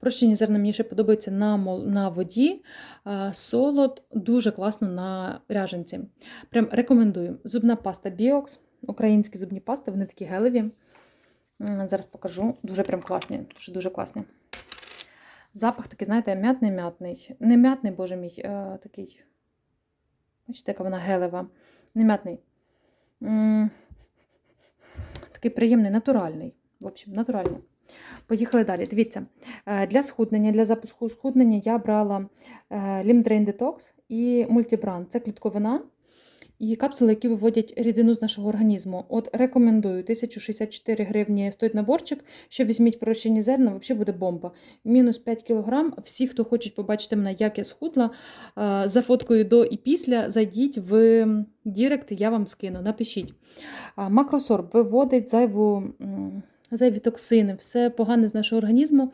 Прощені зерна мені ще подобаються на, на воді. Солод дуже класно на ряженці. Прям рекомендую. Зубна паста Біокс, українські зубні пасти, вони такі гелеві. Зараз покажу. Дуже прям класні. Дуже дуже класні. Запах такий, знаєте, м'ятний-м'ятний. Не м'ятний, боже мій, е, такий. Бачите, яка вона гелева. Не м'ятний. Такий приємний, натуральний. В общем, натуральний. Поїхали далі. Дивіться, е, для схуднення, для запуску схуднення я брала е, Limdrain Detox і Multibran. Це клітковина і капсули, які виводять рідину з нашого організму. От рекомендую 1064 гривні стоїть наборчик. Що візьміть прощені зерна, взагалі буде бомба. Мінус 5 кг. Всі, хто хочуть побачити мене, як я схудла, е, за фоткою до і після, зайдіть в Дірект, я вам скину, напишіть. Макросорб виводить зайву, зайві токсини, все погане з нашого організму.